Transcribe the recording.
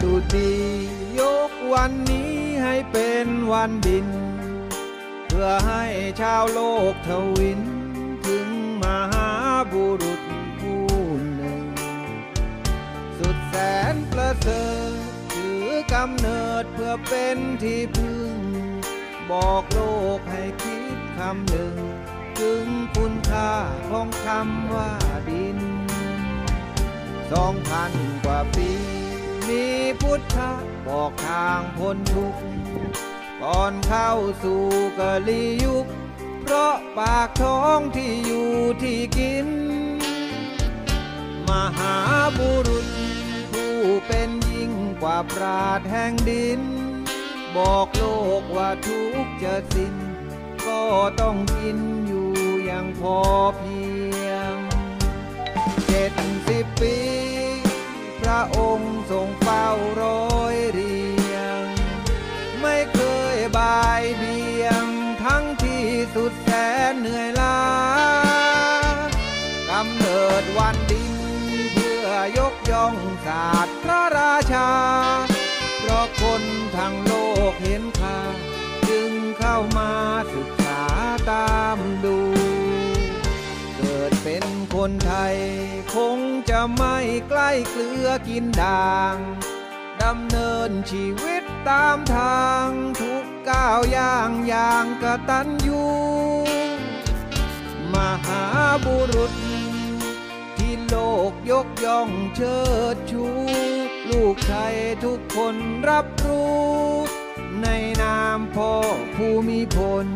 ดุดียกวันนี้ให้เป็นวันดิน เพื่อให้ชาวโลกทวิน ถึงมหาบุรุษผู้หนึ่ง สุดแสนประเสริฐถือกำเนิดเพื่อเป็นที่พึ่ง บอกโลกให้คิดคำหนึ่ง ถึงคุณค่าของคำว่าดินสองพันกว่าปีมี พุทธะบอกทางพ้นทุกข์ก่อนเข้าสู่กะลียุค เพราะปากท้องที่อยู่ที่กิน มหาบุรุษ ผู้เป็นยิ่งกว่าปราดแห่งดิน บอกโลกว่าทุกจะสิ้น ก็ต้องกินอยู่อย่างพอเพียงเจ็ดสิบปี พระองค์ทรงเฝ้ บายเบียงทั้งที่สุดแสนเหนื่อยล้ากำเนิดวันดิน เพื่อยกย่องศาสตร์พระราชา เพราะคนทั้งโลกเห็นค่าจึงเข้ามาศึกษาตามดู เกิดเป็นคนไทย คงจะไม่ใกล้เกลือกินด่างดำเนินชีวิตตามทางทุ ก้าวย่างอย่างกระตันยูมหาบุรุษ ที่โลกยกย่องเชิดชู ลูกไทยทุกคนรับรู้ ในนามพ่อภูมิพล